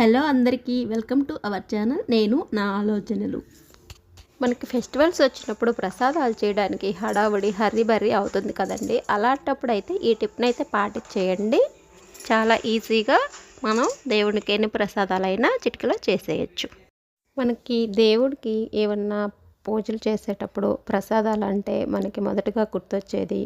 Hello అందరికీ welcome to our channel. నేను నా ఆలోచనలు. మనకి ఫెస్టివల్స్ వచ్చినప్పుడు ప్రసాదాలు చేయడానికి హడావుడి హర్రీ బర్రీ అవుతుంది కదండి. అలాంటప్పుడు అయితే ఈ టిప్ని అయితే పాటించేయండి. చాలా ఈజీగా మనం దేవునికి ఎన్ని ప్రసాదాలైనా చిటికలో చేసేయచ్చు. మనకి దేవుడికి ఏమన్నా పూజలు చేసేటప్పుడు ప్రసాదాలు అంటే మనకి మొదటగా గుర్తొచ్చేది.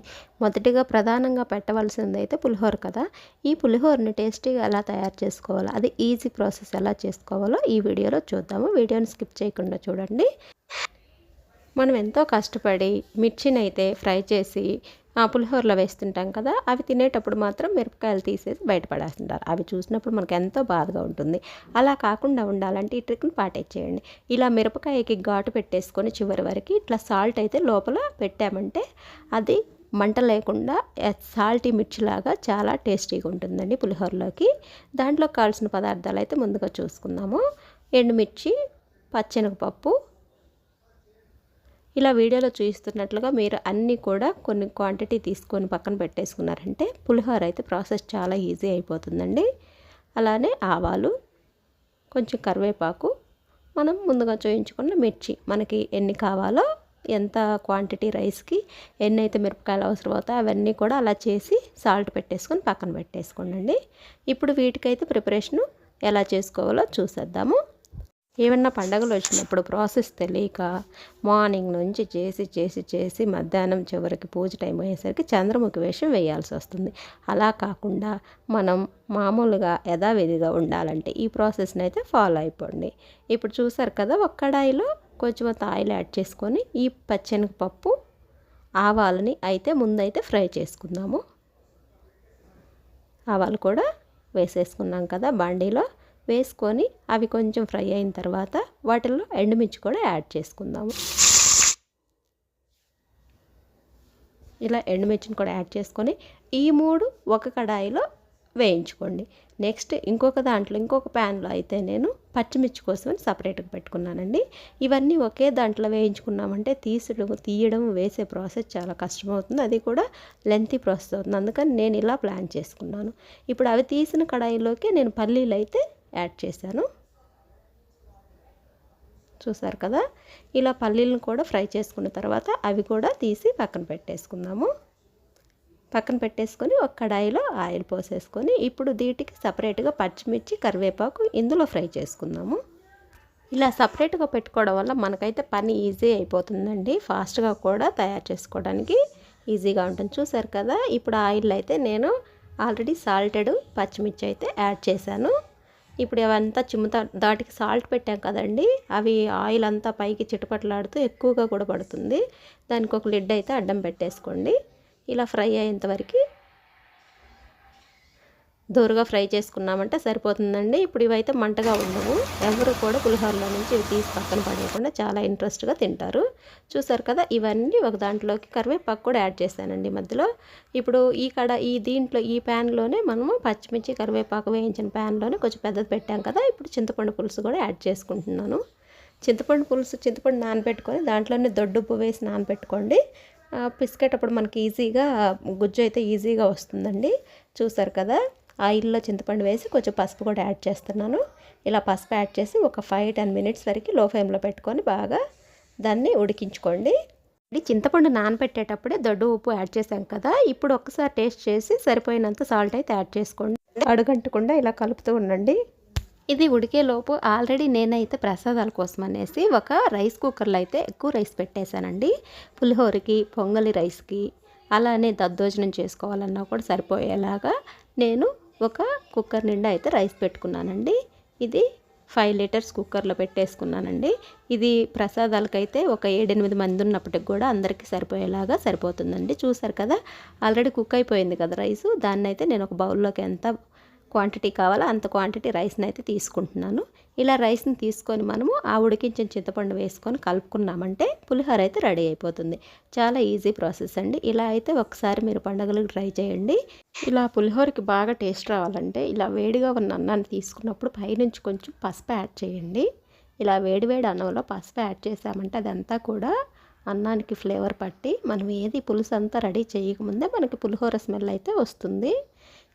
మొదటిగా ప్రధానంగా పెట్టవలసింది అయితే పులిహోర కదా. ఈ పులిహోరని టేస్టీగా ఎలా తయారు చేసుకోవాలో అది ఈజీ ప్రాసెస్ ఎలా చేసుకోవాలో ఈ వీడియోలో చూద్దాము. వీడియోని స్కిప్ చేయకుండా చూడండి. మనం ఎంతో కష్టపడి మిర్చిని అయితే ఫ్రై చేసి పులిహోరలో వేస్తుంటాం కదా అవి తినేటప్పుడు మాత్రం మిరపకాయలు తీసేసి బయటపడేస్తుంటారు. అవి చూసినప్పుడు మనకు ఎంతో బాధగా ఉంటుంది. అలా కాకుండా ఉండాలంటే ఈ ట్రిక్ని పాటించేయండి. ఇలా మిరపకాయకి ఘాటు పెట్టేసుకొని చివరి వరకు ఇట్లా సాల్ట్ అయితే లోపల పెట్టామంటే అది మంట లేకుండా సాల్టీ మిర్చిలాగా చాలా టేస్టీగా ఉంటుందండి పులిహోరలోకి. దాంట్లో కావాల్సిన పదార్థాలు అయితే ముందుగా చూసుకుందాము. ఎండుమిర్చి పచ్చెనగపప్పు ఇలా వీడియోలో చూపిస్తున్నట్లుగా మీరు అన్నీ కూడా కొన్ని క్వాంటిటీ తీసుకొని పక్కన పెట్టేసుకున్నారంటే పులిహోర అయితే ప్రాసెస్ చాలా ఈజీ అయిపోతుందండి. అలానే ఆవాలు కొంచెం కరివేపాకు మనం ముందుగా చూయించుకున్న మిర్చి. మనకి ఎన్ని కావాలో ఎంత క్వాంటిటీ రైస్కి ఎన్ని అయితే మిరపకాయలు అవసరం అవుతాయో అవన్నీ కూడా అలా చేసి సాల్ట్ పెట్టేసుకొని పక్కన పెట్టేసుకోండి ఇప్పుడు వీటికైతే ప్రిపరేషను ఎలా చేసుకోవాలో చూసేద్దాము. ఏమన్నా పండగలు వచ్చినప్పుడు ప్రాసెస్ తెలియక మార్నింగ్ నుంచి చేసి చేసి చేసి మధ్యాహ్నం చివరికి పూజ టైం అయ్యేసరికి చంద్రముఖి వేషం వేయాల్సి వస్తుంది. అలా కాకుండా మనం మామూలుగా యథావిధిగా ఉండాలంటే ఈ ప్రాసెస్ని అయితే ఫాలో అయిపోండి. ఇప్పుడు చూసారు కదా ఒక కడాయిలో కొంచెం ఆయిల్ యాడ్ చేసుకొని ఈ పచ్చెనగపప్పు ఆవాలని అయితే ముందైతే ఫ్రై చేసుకుందాము. ఆవాలు కూడా వేసేసుకున్నాం కదా బండిలో. వేసుకొని అవి కొంచెం ఫ్రై అయిన తర్వాత వాటిల్లో ఎండుమిర్చి కూడా యాడ్ చేసుకుందాము. ఇలా ఎండుమిర్చిని కూడా యాడ్ చేసుకొని ఈ మూడు ఒక కడాయిలో వేయించుకోండి. నెక్స్ట్ ఇంకొక దాంట్లో ఇంకొక ప్యాన్లో అయితే నేను పచ్చిమిర్చి కోసమని సపరేట్గా పెట్టుకున్నానండి. ఇవన్నీ ఒకే దాంట్లో వేయించుకున్నామంటే తీసడం తీయడం వేసే ప్రాసెస్ చాలా కష్టమవుతుంది. అది కూడా లెంతీ ప్రాసెస్ అవుతుంది. అందుకని నేను ఇలా ప్లాన్ చేసుకున్నాను. ఇప్పుడు అవి తీసిన కడాయిలోకి నేను పల్లీలు అయితే యాడ్ చేశాను. చూసారు కదా? ఇలా పల్లీలను కూడా ఫ్రై చేసుకున్న తర్వాత అవి కూడా తీసి పక్కన పెట్టేసుకుందాము. పక్కన పెట్టేసుకొని ఒక కడాయిలో ఆయిల్ పోసేసుకొని ఇప్పుడు దీటికి సపరేట్గా పచ్చిమిర్చి కరివేపాకు ఇందులో ఫ్రై చేసుకుందాము. ఇలా సపరేట్గా పెట్టుకోవడం వల్ల మనకైతే పని ఈజీ అయిపోతుందండి. ఫాస్ట్గా కూడా తయారు చేసుకోవడానికి ఈజీగా ఉంటుంది. చూసారు కదా? ఇప్పుడు ఆయిల్ అయితే నేను ఆల్రెడీ సాల్టెడ్ పచ్చిమిర్చి అయితే యాడ్ చేశాను. ఇప్పుడు అవంతా చిమ్ముతా దాటికి సాల్ట్ పెట్టాం కదండి. అవి ఆయిల్ అంతా పైకి చిటపట్లాడుతూ ఎక్కువగా కూడా పడుతుంది. దానికి ఒక లిడ్ అయితే అడ్డం పెట్టేసుకోండి. ఇలా ఫ్రై అయ్యేంతవరకు దూరగా ఫ్రై చేసుకున్నామంటే సరిపోతుందండి. ఇప్పుడు ఇవైతే మంటగా ఉండవు. ఎవరు కూడా పులిహోరలో నుంచి ఇవి తీసి పక్కన పడేయకుండా చాలా ఇంట్రెస్ట్గా తింటారు. చూసారు కదా ఇవన్నీ ఒక దాంట్లోకి కరివేపాకు కూడా యాడ్ చేశానండి మధ్యలో. ఇప్పుడు ఈ కడ ఈ దీంట్లో ఈ ప్యాన్లోనే మనము పచ్చిమిర్చి కరివేపాకు వేయించిన ప్యాన్లోనే కొంచెం పెద్దది పెట్టాం కదా ఇప్పుడు చింతపండు పులుసు కూడా యాడ్ చేసుకుంటున్నాను. చింతపండు పులుసు చింతపండు నానబెట్టుకొని దాంట్లోనే దొడ్డుప్పు వేసి నానబెట్టుకోండి. పిసికేటప్పుడు మనకి ఈజీగా గుజ్జు అయితే ఈజీగా వస్తుందండి. చూసారు కదా ఆయిల్లో చింతపండు వేసి కొంచెం పసుపు కూడా యాడ్ చేస్తున్నాను. ఇలా పసుపు యాడ్ చేసి ఒక ఫైవ్ టెన్ మినిట్స్ వరకు లో ఫ్లేమ్లో పెట్టుకొని బాగా దాన్ని ఉడికించుకోండి. ఇది చింతపండు నానబెట్టేటప్పుడే దొడ్డు ఉప్పు యాడ్ చేశాం కదా ఇప్పుడు ఒక్కసారి టేస్ట్ చేసి సరిపోయినంత సాల్ట్ అయితే యాడ్ చేసుకోండి. అడుగంటకుండా ఇలా కలుపుతూ ఉండండి. ఇది ఉడికేలోపు ఆల్రెడీ నేనైతే ప్రసాదాల కోసం అనేసి ఒక రైస్ కుక్కర్లో అయితే ఎక్కువ రైస్ పెట్టేశానండి. పులిహోరకి పొంగలి రైస్కి అలానే దద్దోజనం చేసుకోవాలన్నా కూడా సరిపోయేలాగా నేను ఒక కుక్కర్ నిండా అయితే రైస్ పెట్టుకున్నానండి. ఇది ఫైవ్ లీటర్స్ కుక్కర్లో పెట్టేసుకున్నానండి. ఇది ప్రసాదాలకైతే ఒక ఏడెనిమిది మంది ఉన్నప్పటికి కూడా అందరికీ సరిపోయేలాగా సరిపోతుందండి. చూసారు కదా ఆల్రెడీ కుక్ అయిపోయింది కదా రైసు. దాన్ని అయితే నేను ఒక బౌల్లోకి ఎంత క్వాంటిటీ కావాలో అంత క్వాంటిటీ రైస్ని అయితే తీసుకుంటున్నాను. ఇలా రైస్ని తీసుకొని మనము ఆ ఉడికించిన చింతపండు వేసుకొని కలుపుకున్నామంటే పులిహోర అయితే రెడీ అయిపోతుంది. చాలా ఈజీ ప్రాసెస్ అండి. ఇలా అయితే ఒకసారి మీరు పండుగలకు ట్రై చేయండి. ఇలా పులిహోరకి బాగా టేస్ట్ రావాలంటే ఇలా వేడిగా ఉన్న అన్నాన్ని తీసుకున్నప్పుడు పైనుంచి కొంచెం పసుపు యాడ్ చేయండి. ఇలా వేడివేడి అన్నంలో పసుపు యాడ్ చేసామంటే అదంతా కూడా అన్నానికి ఫ్లేవర్ పట్టి మనం ఏది పులుసు అంతా రెడీ చేయకముందే మనకి పులిహోర స్మెల్ అయితే వస్తుంది.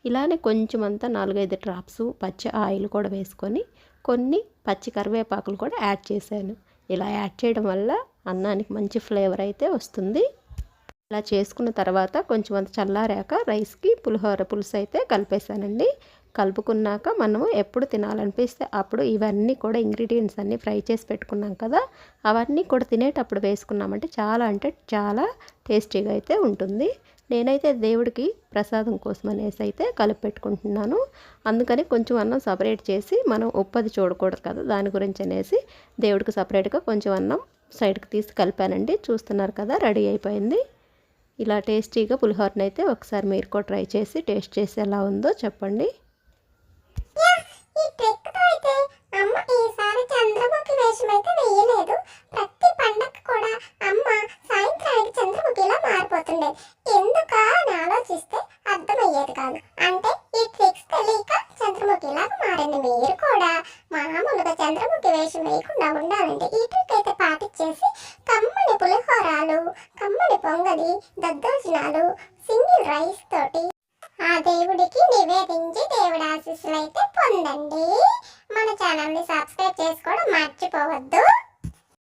ఇలానే కొంచెం అంతా నాలుగైదు డ్రాప్స్ పచ్చి ఆయిల్ కూడా వేసుకొని కొన్ని పచ్చి కరివేపాకులు కూడా యాడ్ చేశాను. ఇలా యాడ్ చేయడం వల్ల అన్నానికి మంచి ఫ్లేవర్ అయితే వస్తుంది. ఇలా చేసుకున్న తర్వాత కొంచెం అంత చల్లారాక రైస్కి పులిహోర పులుసు అయితే కలిపేశానండి. కలుపుకున్నాక మనము ఎప్పుడు తినాలనిపిస్తే అప్పుడు ఇవన్నీ కూడా ఇంగ్రీడియంట్స్ అన్నీ ఫ్రై చేసి పెట్టుకున్నాం కదా అవన్నీ కూడా తినేటప్పుడు వేసుకున్నామంటే చాలా అంటే చాలా టేస్టీగా అయితే ఉంటుంది. నేనైతే దేవుడికి ప్రసాదం కోసం అనేసి అయితే కలిపి పెట్టుకుంటున్నాను. అందుకని కొంచెం అన్నం సపరేట్ చేసి మనం ఉప్పది చూడకూడదు కదా దాని గురించి అనేసి దేవుడికి సపరేట్గా కొంచెం అన్నం సైడ్కి తీసి కలిపానండి. చూస్తున్నారు కదా రెడీ అయిపోయింది. ఇలా టేస్టీగా పులిహోరని అయితే ఒకసారి మీరు కూడా ట్రై చేసి టేస్ట్ చేసి ఎలా ఉందో చెప్పండి. అయ్యేది కాదు. అంటే ఈ ట్రిక్స్ తెలియక చంద్రముఖిలా మారింది మీరు కూడా. మామూలుగా చంద్రముఖి వేషం వేయకుండా ఉండాలంటే ఈ ట్రిక్ అయితే పాటించేసి కమ్మని పులిహోరాలు కమ్మని పొంగలి దద్దోజనాలు సింగిల్ రైస్ తోటి ఆ దేవుడికి నివేదించి దేవుడి ఆశీస్సులు అయితే పొందండి. మన ఛానల్ని సబ్స్క్రైబ్ చేసుకోవడం మర్చిపోవద్దు.